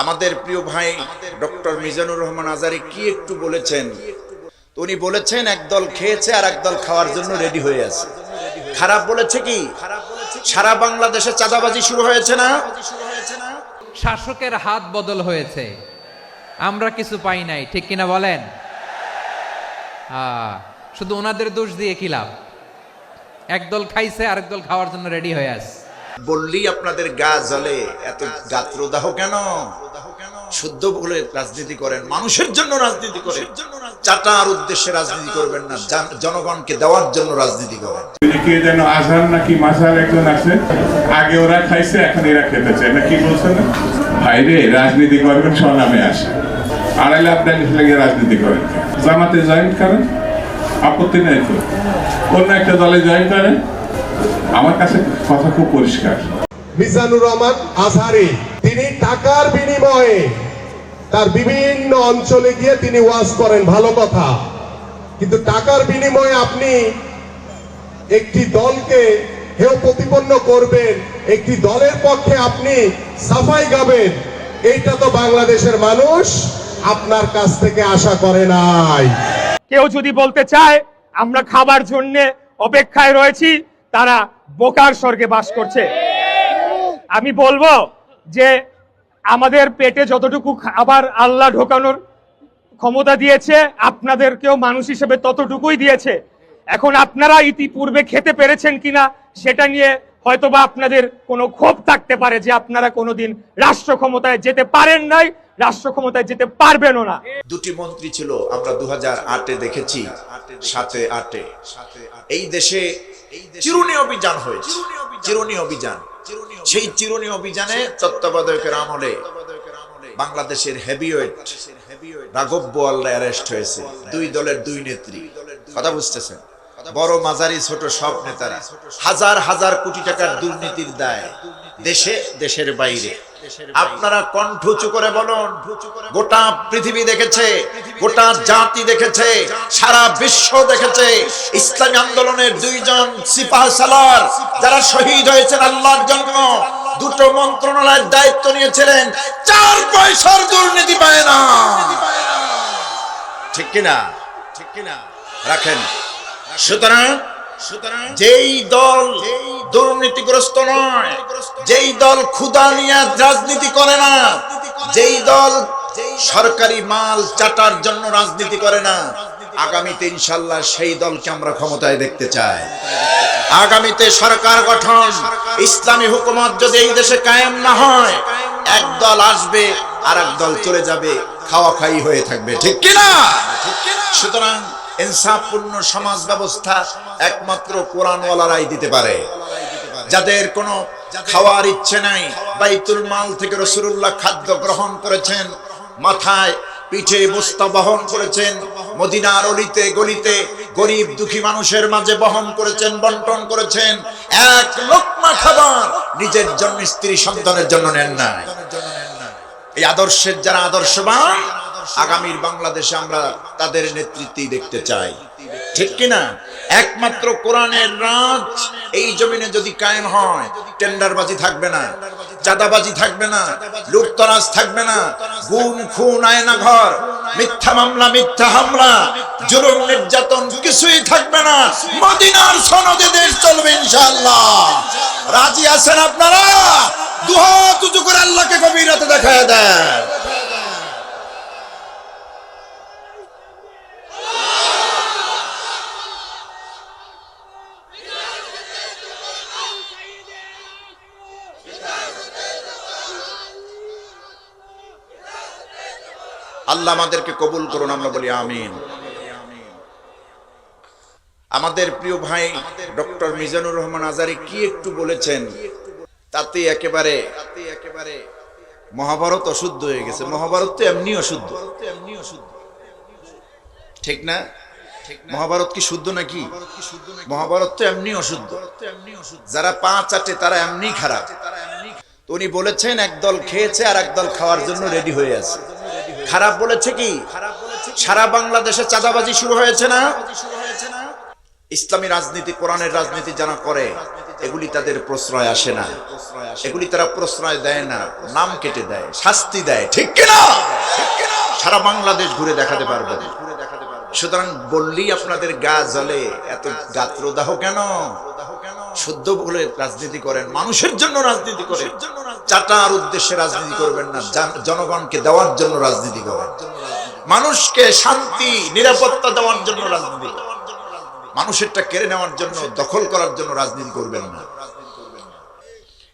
আমাদের প্রিয় ভাই ডক্টর মিজানুর রহমান আজারি কি একটু বলেছেন? উনি বলেছেন একদল খেয়েছে আর একদল খাওয়ার জন্য রেডি হয়ে আছে। খারাপ বলেছে কি? সারা বাংলাদেশে চাঁদাবাজি শুরু হয়েছে না? শাসকের হাত বদল হয়েছে। আমরা কিছু পাই নাই, ঠিক কিনা বলেন? শুধু ওনাদের দোষ দিয়ে কি লাভ? একদল খাইছে, আরেক দল খাওয়ার জন্য রেডি হয়ে আছে। বললি আপনাদের গা জ্বলে। এত গাত্রদাহ কেন? শুদ্ধ বলে রাজনীতি করেন, মানুষের জন্য রাজনীতি করেন। চাটার উদ্দেশ্যে রাজনীতি করবেন না জনগণকে দেওয়ার জন্য রাজনীতি করেন। আছে, আগে ওরা খাইছে, এখন এরা খেতে রাজনীতি করবেন, স্বনামে আসে। লাগে রাজনীতি করেন। জামাতে জয়েন করেন, আপত্তি নেই তো। অন্য একটা দলে জয়েন করেন আমার কাছে কথা খুব পরিষ্কার। মিজানুর রহমান আজহারি তিনি টাকার বিনিময়ে তার বিভিন্ন অঞ্চলে গিয়ে তিনি ওয়াজ করেন ভালো কথা। কিন্তু টাকার বিনিময়ে আপনি একটি দলকে হেয় প্রতিপন্ন করবেন একটি দলের পক্ষে আপনি সাফাই গাবেন এইটা তো বাংলাদেশের মানুষ আপনার কাছ থেকে আশা করে নাই। কেউ যদি বলতে চায় আমরা খাবার জন্য অপেক্ষায় রয়েছি তারা বোকার স্বর্গে বাস করছে। আমি বলব যে আমাদের পেটে যতটুকু আবার আল্লাহ ঢোকানোর ক্ষমতা দিয়েছে, আপনাদেরকেও মানুষ হিসেবে ততটুকুই দিয়েছে। এখন আপনারা ইতিপূর্বে খেতে পেরেছেন কিনা, সেটা নিয়ে হয়তোবা আপনাদের কোনো ক্ষোভ থাকতে পারে যে আপনারা কোনোদিন রাষ্ট্র ক্ষমতায় যেতে পারেন নাই রাষ্ট্র ক্ষমতায় যেতে পারবেনও না। দুটি মন্ত্রী ছিল, আমরা দু আটে দেখেছি সাথে আটে। এই দেশে চিরুনি অভিযান হয়েছে। চিরুনি অভিযান। সেই চিরুনি অভিযানে তত্ত্বাবধায়কের আমলে বাংলাদেশের হেভিওয়েট অ্যারেস্ট হয়েছে। দুই দলের দুই নেত্রী। কথা বুঝতেছেন? বড় মাঝারি, ছোট সব নেতারা। হাজার হাজার কোটি টাকার দুর্নীতির দায় দেশে, দেশের বাইরে। আপনারা কণ্ঠ উঁচু করে বলুন, গোটা পৃথিবী দেখেছে, গোটা জাতি দেখেছে, সারা বিশ্ব দেখেছে, ইসলামী আন্দোলনের দুইজন সিপাহ সালার যারা শহীদ হয়েছেন আল্লাহর জন্য। দুটো মন্ত্রণালয়ের দায়িত্ব নিয়েছিলেন, চার পয়সার দুর্নীতি পায় না। ঠিক কিনা? ঠিক কিনা? রাখেন। সুতরাং সুতরাং যেই দল দুর্নীতিগ্রস্ত নয় যেই দল ক্ষুদা নিয়ে রাজনীতি করে না যেই দল সরকারি মাল চাটার জন্য রাজনীতি করে না আগামীতে ইনশাল্লাহ সেই দলকে আমরা ক্ষমতায় দেখতে চাই। আগামীতে সরকার গঠন ইসলামী হুকুমত যদি এই দেশে কায়েম না হয় এক দল আসবে আর এক দল চলে যাবে খাওয়া খাই হয়ে থাকবে ঠিক কিনা? সুতরাং ইনসাফপূর্ণ সমাজ ব্যবস্থা একমাত্র কোরআনওয়ালারাই দিতে পারে। যাদের কোনো খাওয়ার ইচ্ছে নাই, বাইতুল মাল থেকে রসুল্লাহ খাদ্য গ্রহণ করেছেন, মাথায় পিঠে বস্তা বহন করেছেন, মদিনার অলিতে, গলিতে গরিব দুঃখী মানুষের মাঝে বহন করেছেন, বন্টন করেছেন, এক লোকমা খাবার নিজের জন্য স্ত্রী সন্তানের জন্য নেন নাই। এই আদর্শের যারা আদর্শবান আগামীর বাংলাদেশে আমরা তাদের নেতৃত্বেই দেখতে চাই। ঠিক কিনা? একমাত্র কোরআনের রাজ এই জমিনে যদি কায়েম হয়, টেন্ডারবাজি থাকবে না, চাঁদাবাজি থাকবে না, লুটতরাজ থাকবে না, গুম, খুন আয়না ঘর মিথ্যা মামলা, মিথ্যা হামলা, জুলুম, নির্যাতন কিছুই থাকবে না। মদিনার সনদে দেশ চলবে ইনশাআল্লাহ। রাজি আছেন আপনারা? দুহাত উঁচু করে আল্লাহকে গভীর রাতে দেখায় দেন। আল্লাহ আমাদেরকে কবুল করুন, আমরা বলি আমিন। আমাদের প্রিয় ভাই ডক্টর মিজানুর রহমান আজারি কি একটু বলেছেন? তাতে একেবারে মহাভারত অশুদ্ধ হয়ে গেছে। মহাভারত তো এমনি অশুদ্ধ। ঠিক না? মহাভারত কি শুদ্ধ নাকি? মহাভারত তো এমনি অশুদ্ধ। যারা পা চাটে তারা এমনি খারাপ। উনি বলেছেন, একদল খেয়েছে আর একদল খাওয়ার জন্য রেডি হয়ে আছে। খারাপ বলেছে কি? সারা বাংলাদেশে চাঁদাবাজি শুরু হয়েছে না? ইসলামী রাজনীতি, কোরআনের রাজনীতি যারা করে, এগুলি তাদের প্রশ্রয় আসে না। এগুলি তারা প্রশ্রয় দেয় না, নাম কেটে দেয়, শাস্তি দেয়, ঠিক কিনা? সারা বাংলাদেশ ঘুরে দেখাতে পারবে সুতরাং বললি আপনাদের গা জ্বলে, এত গাত্রদাহ কেন? শুদ্ধ বলে রাজনীতি করেন, মানুষের জন্য রাজনীতি করেন। চাটার উদ্দেশ্যে রাজনীতি করবেন না। জনগণকে দেওয়ার জন্য রাজনীতি করেন মানুষকে শান্তি, নিরাপত্তা দেওয়ার জন্য রাজনীতি। মানুষেরটা কেড়ে নেওয়ার জন্য, দখল করার জন্য রাজনীতি করবেন না।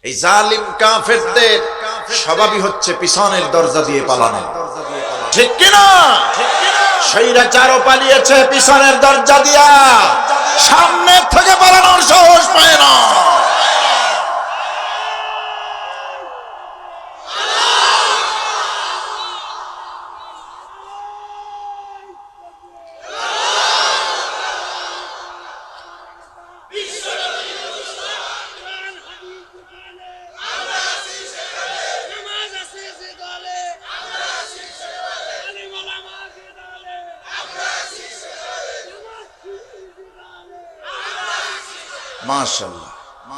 এই জালিম কাফেরদের স্বভাবই হচ্ছে পিছনের দরজা দিয়ে পালানো। ঠিক কিনা? স্বৈরাচারও পালিয়েছে পিছনের দরজা দিয়া। সামনের থেকে পালানোর সাহস পায় না।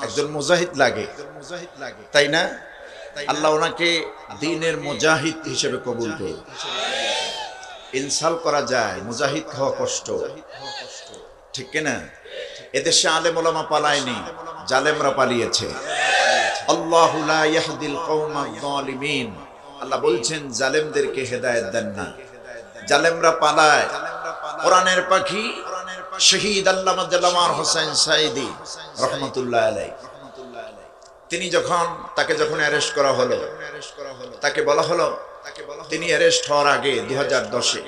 একজন মুজাহিদ লাগে। তাই না? আল্লাহ ওনাকে দিনের মুজাহিদ হিসেবে কবুল করে ইনসাল করা যায় মুজাহিদ খাওয়া কষ্ট। ঠিক কিনা এদেশে আলেম ওলামা পালায়নি জালেমরা পালিয়েছে। আল্লাহ বলছেন জালেমদেরকে হেদায়ত দেন না। জালেমরা পালায়। কোরআনের পাখি শহীদ আল্লামা জালামার হোসেন সাইদি রহমতুল্লাহ আলাই তিনি যখন তাকে যখন অ্যারেস্ট করা হলো, তাকে বলা হলো তিনি অ্যারেস্ট হওয়ার আগে দু হাজার দশে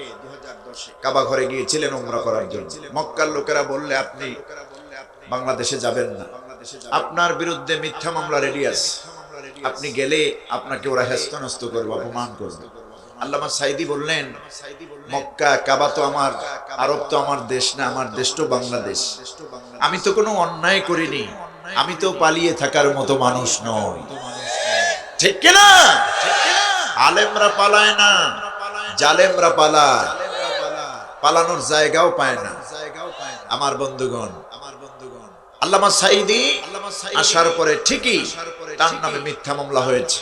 কাবা ঘরে গিয়েছিলেন উমরা করার জন্য। মক্কার লোকেরা বললে, আপনি বাংলাদেশে যাবেন না। আপনার বিরুদ্ধে মিথ্যা মামলা রেডি আছে। আপনি গেলে আপনাকে ওরা হেস্তনস্ত করবে, অপমান করবে। আল্লামা সাইদি বললেন, মক্কা, কাবা তো আমার, আরব তো আমার দেশ না, আমার দেশ তো বাংলাদেশ। আমি তো কোনো অন্যায় করিনি, আমি তো পালিয়ে থাকার মতো মানুষ নই। ঠিক কিনা আলেমরা পালায় না, জালেমরা পালায়। পালানোর জায়গাও পায় না। আমার বন্ধুগণ আমার বন্ধুগণ, আল্লামা সাইদি আসার পরে ঠিকই তার নামে মিথ্যা মামলা হয়েছে।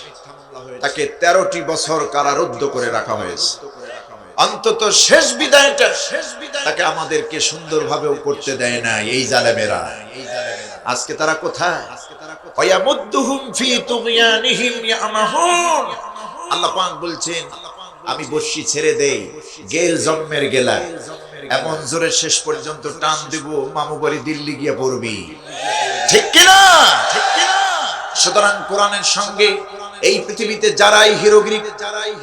তাকে তেরোটি বছর কারারুদ্ধ করে রাখা হয়েছে। অন্তত শেষ বিদায়টা শেষ বিদায় তাকে আমাদেরকে সুন্দরভাবেও করতে দেয় না এই জালেমেরা। আজকে তারা কোথায়? আল্লাহ পাক বলছেন, আমি বর্ষি ছেড়ে দেই, গেল জন্মের গেলা এমন জোরে শেষ পর্যন্ত টান দিব, মামু বাড়ি দিল্লি গিয়ে পড়বি। ঠিক কিনা? ঠিক কিনা? সুতরাং কোরআনের সঙ্গে এই পৃথিবীতে যারাই হিরোগিরি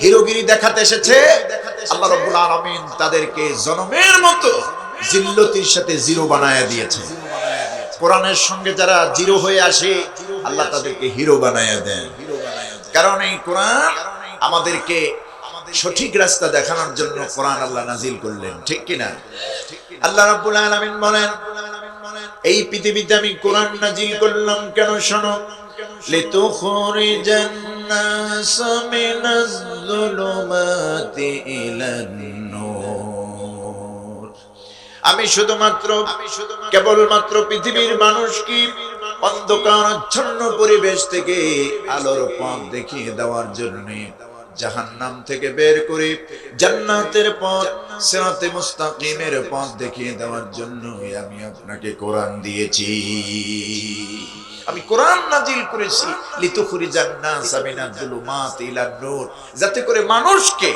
হিরোগিরি দেখাতে এসেছে, আল্লাহ রাব্বুল আলামিন তাদেরকে জনমের মতো জিল্লতির সাথে জিরো বানায় দিয়েছে। কোরআনের সঙ্গে যারা জিরো হয়ে আসে, আল্লাহ তাদেরকে হিরো বানায় দেন। কারণ এই কোরআন আমাদেরকে সঠিক রাস্তা দেখানোর জন্য কোরআন আল্লাহ নাজিল করলেন, ঠিক কিনা? আল্লাহ রাব্বুল আলামিন বলেন, এই পৃথিবীতে আমি কোরআন নাজিল করলাম কেন শোনো? লিতুখরিজান নাস মিনাজ যুলুমাতি ইলান নূর আমি শুধুমাত্র কেবলমাত্র পৃথিবীর মানুষকে অন্ধকারাচ্ছন্ন পরিবেশ থেকে আলোর পথ দেখিয়ে দেওয়ার জন্য জাহান্নাম থেকে বের করে জান্নাতের পথ, সিরাতে মুস্তাকিমের পথ দেখিয়ে দেওয়ার জন্য আমি আপনাকে কোরআন দিয়েছি। আমি কোরআন নাজিল করেছি যাতে করে মানুষকে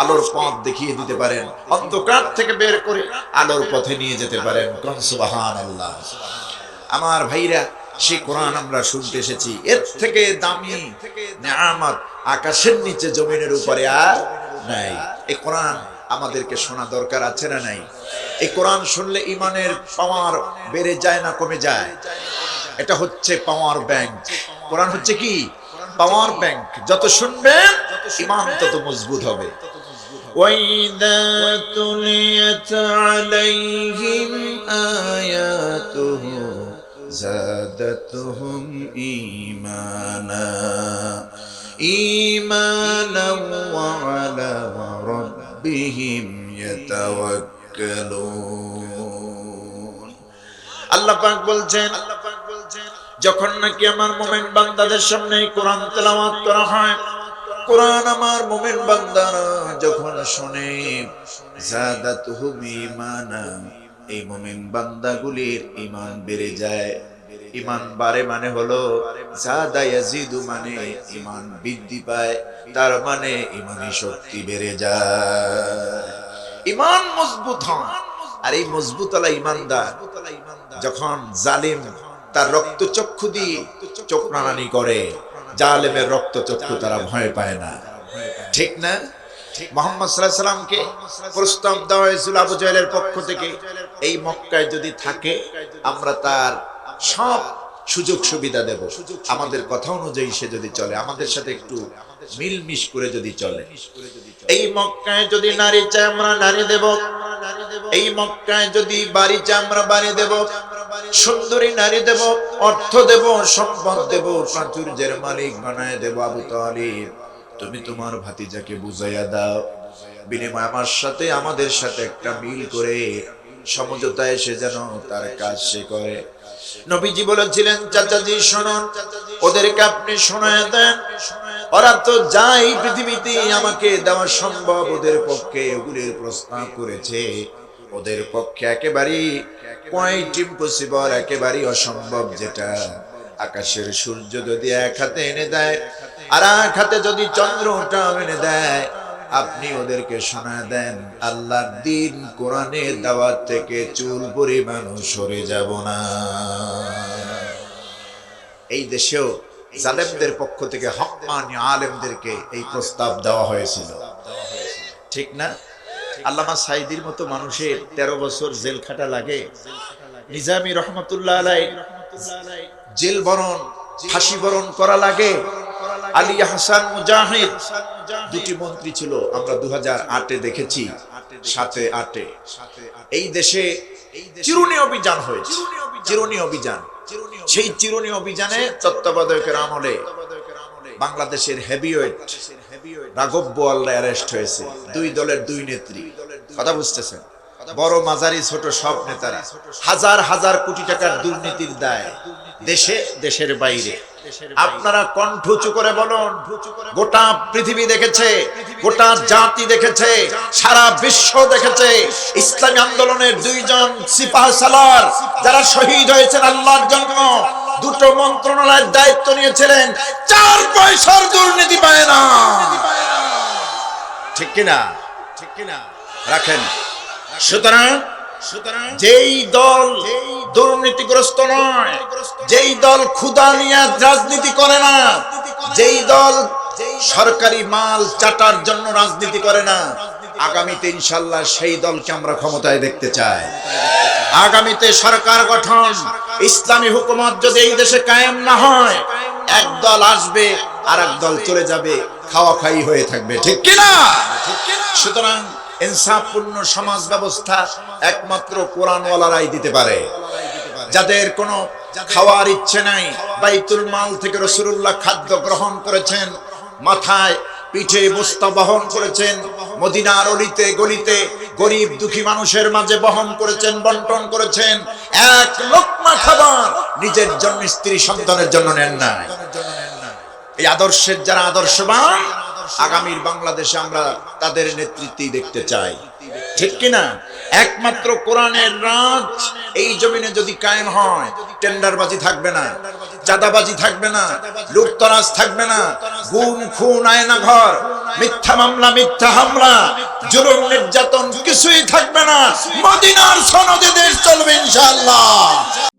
আলোর পথ দেখিয়ে দিতে পারেন, অন্ধকার থেকে বের করে আলোর পথে নিয়ে যেতে পারেন। আমার ভাইরা, সেই কোরআন আমরা শুনতে এসেছি। এর থেকে দামি নেয়ামত আকাশের নিচে, জমিনের উপরে আর নাই। এই কোরআন আমাদেরকে শোনা দরকার আছে না নাই? এই কোরআন শুনলে ইমানের পাওয়ার বেড়ে যায় না কমে যায়? এটা হচ্ছে পাওয়ার ব্যাংক কোরআন হচ্ছে কি পাওয়ার ব্যাংক যত শুনবেন ইমান তত মজবুত হবে وإذا تليت عليهم آياته زادتهم إيمانا إيمانا وعلى ربهم يتوكلون আল্লাহ পাক বলছেন যখন নাকি আমার মোমেন বান্দাদের সামনে কোরআন তেলাওয়াত করা হয়, কোরআন আমার মোমেন বান্দারা যখন শুনে জাদাতুহুম ঈমানা এই মোমেন বান্দাগুলির ঈমান বেড়ে যায়। ইমান বাড়ে মানে হলো জাদা ইয়াজিদু মানে ঈমান বৃদ্ধি পায়, তার মানে ঈমানি শক্তি বেড়ে যায়। ঈমান মজবুত হয়। আর এই মজবুত আলা ঈমানদার, যখন জালিম তার রক্ত চক্ষু দিয়ে চোখ নানানি করে। জালেমের রক্ত চক্ষু তারা ভয় পায় না। ঠিক না? পক্ষ থেকে, এই মক্কায় যদি থাকে, আমরা তার সব সুযোগ সুবিধা দেব। আমাদের কথা অনুযায়ী সে যদি চলে, আমাদের সাথে একটু মিলমিশ করে যদি চলে। এই মক্কায় যদি নারী চাই আমরা নারী দেব এই মক্কায় যদি বাড়ি চাই আমরা বাড়ি দেব সুন্দরী নারী দেব, অর্থ দেব, সম্পদ দেব, প্রাচুর্যের মালিক বানায় দেব আবু তালিব। তুমি তোমার ভাতিজাকে বুঝাইয়া দাও। বিনিময় আমার সাথে, আমাদের সাথে একটা মিল করে, সমঝোতায় এসে যেন তার কাজ সে করে। নবীজি বলেছিলেন, চাচাজি, শুনুন, ওদেরকে আপনি শোনায় দেন। ওরা তো যাই পৃথিবীতে আমাকে দেওয়া সম্ভব, ওদের পক্ষে ওগুলির প্রস্তাব করেছে। ওদের পক্ষে একেবারেই পয়েন্ট ইম্পসিবল একেবারেই অসম্ভব যেটা। আকাশের সূর্য যদি এক হাতে এনে দেয়, আর এক হাতে যদি চন্দ্রটা এনে দেয়, আপনি ওদেরকে শোনা দেন, আল্লাহর দিন কোরআনের দাওয়াত থেকে চুল পরিমাণ সরে যাব না। এই দেশেও জালেমদের পক্ষ থেকে হকমানি আলেমদেরকে এই প্রস্তাব দেওয়া হয়েছিল। ঠিক না? আল্লামা সাইদির মতো মানুষের তেরো বছর জেল খাটা লাগে। নিজামি রহমতুল্লাহ আলাই জেল বরণ, ফাঁসি বরণ করা লাগে। আলী হাসান মুজাহিদ, দুটি মন্ত্রী ছিল, আমরা দু আটে দেখেছি সাথে আটে। এই দেশে চিরুনি অভিযান হয়েছে, চিরুনি অভিযান। সেই চিরুনি অভিযানে তত্ত্বাবধায়কের আমলে বাংলাদেশের হেভিওয়েট রাঘব বোয়ালরা অ্যারেস্ট হয়েছে। দুই দলের দুই নেত্রী। কথা বুঝতেছেন? বড় ছোট সব নেতারা। হাজার হাজার কোটি টাকার দুর্নীতির দায় দেশে, দেশের বাইরে। আপনারা কণ্ঠ উঁচু করে বলুন, গোটা পৃথিবী দেখেছে, গোটা জাতি দেখেছে, সারা বিশ্ব দেখেছে, ইসলামী আন্দোলনের দুইজন সিপাহ সালার যারা শহীদ হয়েছেন আল্লাহর জন্য। দুটো মন্ত্রণালয়ের দায়িত্ব নিয়েছিলেন। চার পয়সার দুর্নীতি পায় না। ঠিক কিনা? ঠিক কিনা? রাখেন। সুতরাং সুতরাং যেই দল দুর্নীতিগ্রস্ত নয়, যেই দল ক্ষুদা নিয়ে রাজনীতি করে না, যেই দল সরকারি মাল চাটার জন্য রাজনীতি করে না আগামীতে ইনশাল্লাহ সেই দলকে আমরা ক্ষমতায় দেখতে চাই। আগামীতে সরকার গঠন, ইসলামী হুকুমত যদি এই দেশে কায়েম না হয়, এক দল আসবে আর এক দল চলে যাবে, খাওয়া খাই হয়ে থাকবে। ঠিক কিনা? সুতরাং ইনসাফপূর্ণ সমাজ ব্যবস্থা একমাত্র কোরআনওয়ালারাই দিতে পারে। যাদের কোনো খাওয়ার ইচ্ছে নাই, বাইতুল মাল থেকে রসুল্লাহ খাদ্য গ্রহণ করেছেন, মাথায় পিঠে বস্তা বহন করেছেন, মদিনার অলিতে, গলিতে গরিব দুঃখী মানুষের মাঝে বহন করেছেন, বন্টন করেছেন। এক লোকমা খাবার নিজের জন্য, স্ত্রী সন্তানের জন্য নেন নাই। এই আদর্শের যারা আদর্শবান, আগামীর বাংলাদেশে আমরা তাদের নেতৃত্বই দেখতে চাই। ঠিক কিনা? একমাত্র কোরআনের রাজ এই জমিনে যদি কায়েম হয়, টেন্ডারবাজি থাকবে না। চাঁদাবাজি থাকবে না, লুটতরাজ থাকবে না, গুম, খুন আয়না ঘর মিথ্যা মামলা, মিথ্যা হামলা, জুলুম, নির্যাতন কিছুই থাকবে না। মদিনার সনদে দেশ চলবে ইনশাআল্লাহ।